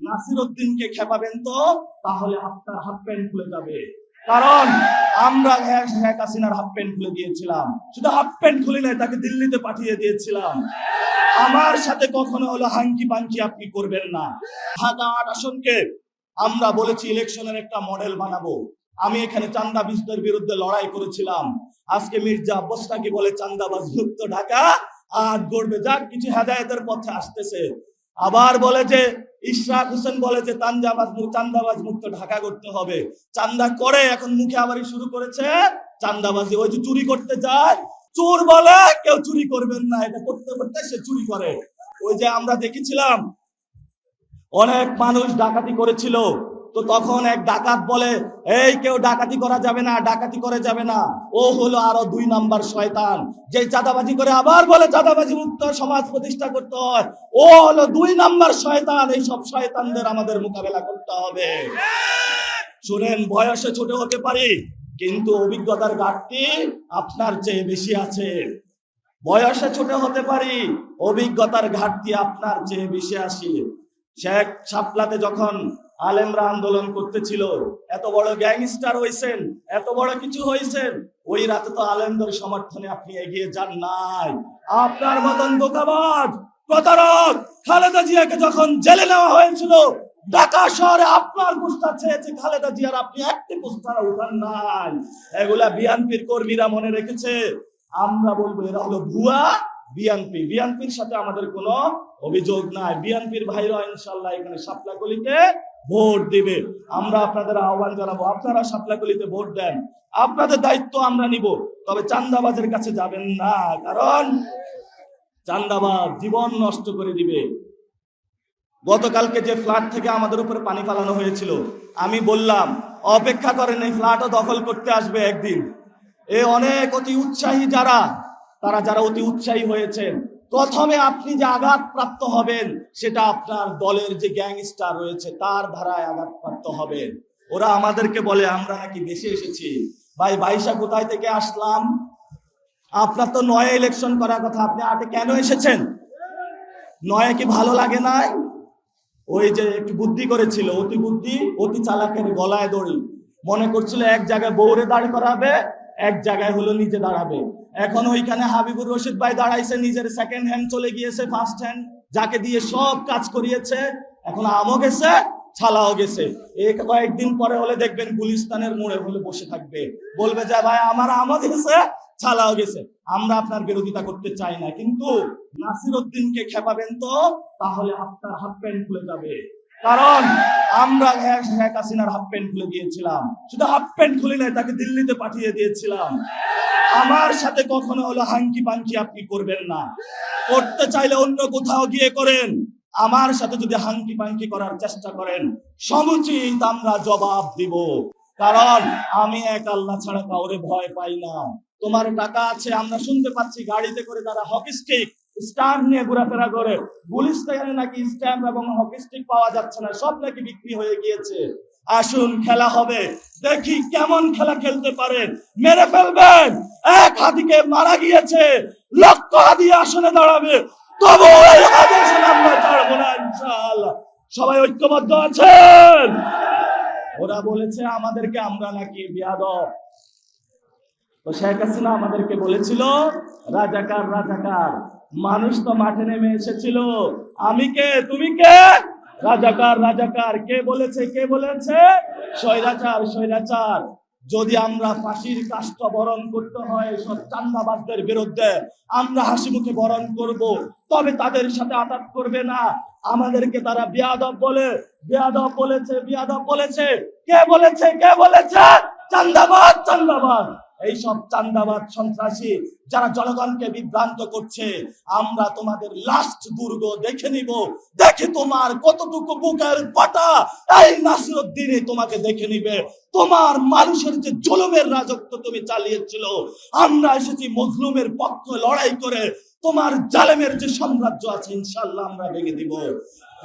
নাসির উদ্দিনকে খেপাবেন তো, তাহলে আপনার হাফ প্যান্ট খুলে যাবে। কারণ আমরা শেখ হাসিনার হাফ প্যান্ট খুলে দিয়েছিলাম। শুধু হাফ প্যান্ট খুলে নাই, তাকে দিল্লিতে পাঠিয়ে দিয়েছিলাম। আমার সাথে কখনো হলো হাঙ্কি পাঙ্কি আপনি করবেন না। ঢাকা আট আসনকে আমরা বলেছি ইলেকশনের একটা মডেল বানাবো। আমি এখানে চান্দা চান্দাবাজদের বিরুদ্ধে লড়াই করেছিলাম। আজকে মির্জা আব্বাসটাকে বলে চান্দাবাজ মুক্ত ঢাকা, আর গড়বে। যাক, কিছু হেদায়তের পথে আসতেছে। আবার বলে যে, ইশরাক হোসেন বলে যে, তানজাবাজ চান্দাবাজ মুক্ত ঢাকা করতে হবে। চান্দা করে এখন মুখে আবার শুরু করেছে চান্দাবাজি। ওই যে চুরি করতে যায়, চোর বলে, কেউ চুরি করবেন না, এটা করতে করতে সে চুরি করে। ওই যে আমরা দেখেছিলাম, অনেক মানুষ ডাকাতি করেছিল। তো তখন এক ডাকাত বলে, এই কেউ ডাকাতি করা যাবে না, ডাকাতি করে যাবে না। ও হলো আরও দুই নাম্বার শয়তান। যে চাঁদাবাজি করে আবার বলে চাঁদাবাজি মুক্ত সমাজ প্রতিষ্ঠা করতে হয়, ও হলো দুই নাম্বার শয়তান। এই সব শয়তানদের আমাদের মোকাবেলা করতে হবে। শুনেন, বয়সে ছোট হতে পারি, কিন্তু অভিজ্ঞতার ঘাটতি আপনার চেয়ে বেশি আছে। বয়সে ছোট হতে পারি, অভিজ্ঞতার ঘাটতি আপনার চেয়ে বেশি আসি শেখ সাপলাতে যখন আলেমরা আন্দোলন করতেছিল। এত বড় গ্যাংস্টার হয়েছেন এত বড় কিছু হয়েছেন ওই রাতে তো আলেমদের সমর্থনে আপনি এগিয়ে যান নাই। আপনার মতন দোকাবাজ, প্রতারক খালেদা জিয়াকে যখন জেলে নেওয়া হয়েছিল, ঢাকা শহরে আপনার পোস্টার চেয়েছে খালেদা জিয়ার, আপনি একটি পোস্টার উঠান নাই। এগুলা বিএনপির কর্মীরা মনে রেখেছে। আমরা বলব এরা হলো ভুয়া বিএনপি। বিএনপির সাথে আমাদের কোনো অভিযোগ নাই। বিএনপির ভাইরা ইনশাল্লাহ এখানে সাপলাকলিতে ভোট দিবে। আমরা আপনাদের আহ্বান জানাব। আপনারা সাপলাকলিতে ভোট দেন। আপনাদের দায়িত্ব আমরা নিব। তবে চান্দাবাজের কাছে যাবেন না। কারণ চান্দাবাজ জীবন নষ্ট করে দিবে। গতকালকে যে ফ্ল্যাট থেকে আমাদের উপরে পানি ফালানো হয়েছিল, আমি বললাম, অপেক্ষা করেন, এই ফ্ল্যাটও দখল করতে আসবে একদিন। এ অনেক অতি উৎসাহী যারা, তারা যারা অতি উৎসাহী হয়েছেন প্রথমে আপনি যে আঘাতপ্রাপ্ত হবেন, সেটা আপনার দলের যে গ্যাংস্টার রয়েছে, তার ধারায় আঘাতপ্রাপ্ত হবেন। ওরা আমাদেরকে বলে, আমরা নাকি দেশে এসেছি। ভাই, বাইশা কোথায় থেকে আসলাম? আপনার তো নয় ইলেকশন করার কথা। আপনি আটে কেন এসেছেন? নয় কি ভালো লাগে নাই? ওই যে একটু বুদ্ধি করেছিল, অতি বুদ্ধি, অতি চালাকের গলায় দড়ি। মনে করছিল এক জায়গায় বৌরে দাঁড় করাবে, এক জায়গায় হলো নিজে দাঁড়াবে। এখন ওইখানে হাবিবুর রশিদ ভাই দাঁড়াইছে, নিজের সেকেন্ড হ্যান্ড চলে গিয়েছে ফার্স্ট হ্যান্ড যাকে দিয়ে সব কাজ করিয়েছে। এখন আমও গেছে, ছালাও গেছে। এই কয়েকদিন পরে হলে দেখবেন গুলিস্তানের মোড়ে হলে বসে থাকবে। বলবে যে, ভাই, আমার আমও গেছে, ছালাও গেছে। আমরা আপনার বিরোধিতা করতে চাই না, কিন্তু নাসির উদ্দিনকে খেপাবেন তো, তাহলে আপনার হাফ প্যান্ট খুলে যাবে। কারণ আমরা শেখ হাসিনার হাফ প্যান্ট খুলে দিয়েছিলাম। শুধু হাফ প্যান্ট খুলে নাই, তাকে দিল্লিতে পাঠিয়ে দিয়েছিলাম। আমার সাথে কখনো হলো হাঙ্কি পাঙ্কি আপনি করবেন না। করতে চাইলে অন্য কোথাও গিয়ে করেন। আমার সাথে যদি হাঙ্কি পাঙ্কি করার চেষ্টা করেন, সমুচিত আমরা জবাব দিব। কারণ আমি এক আল্লাহ ছাড়া কাউরে ভয় পাই না। তোমার টাকা আছে, আমরা শুনতে পাচ্ছি, গাড়িতে করে তারা হকি স্টিক স্টাম্প নিয়ে ঘোরাফেরা করে। গুলিস্তানে নাকি স্ট্যাম্প এবং হকি স্টিক পাওয়া যাচ্ছে না, সব নাকি বিক্রি হয়ে গিয়েছে। আসুন, খেলা হবে। দেখি কেমন খেলা খেলতে পারেন। মেরে ফেলবেন। এক হাতিকে মারা গিয়েছে। লক্ষ হাতি আসনে দাঁড়াবে। তবু আমরা ছাড়বো না সবাই ঐক্যবদ্ধ আছেন? ওরা বলেছে, আমাদেরকে আমরা নাকি বিয়াদব। তো শেখ হাসিনা আমাদেরকে বলেছিল, রাজাকার রাজাকার। মানুষ তো মাঠে নেমে এসেছিল। আমি কে? তুমি কে? রাজাকার রাজাকার। কে বলেছে কে বলেছে? স্বৈরাচার স্বৈরাচার। যদি আমরা ফাঁসির কাষ্ট বরণ করতে হয় সব চান্দাবাজদের বিরুদ্ধে, আমরা হাসি মুখে বরণ করব। তবে তাদের সাথে আঘাত করবে না। আমাদেরকে তারা বিয়াদব বলে, বিয়াদব বলেছে বিয়াদব বলেছে। কে বলেছে কে বলেছে? চান্দাবাদ চান্দাবাদ এইসব চান্দাবাদ সন্ত্রাসী যারা জনগণকে বিভ্রান্ত করছে, আমরা তোমাদের লাস্ট দুর্গ দেখে নিব। দেখে তোমার কতটুকু বুকের পাটা, এই নাসিরুদ্দিনে তোমাকে দেখে নিবে। তোমার মানুষের যে জুলুমের রাজত্ব তুমি চালিয়েছিল, আমরা এসেছি মজলুমের পক্ষ লড়াই করে, তোমার জালেমের যে সাম্রাজ্য আছে ইনশাল্লাহ আমরা ভেঙে দিব।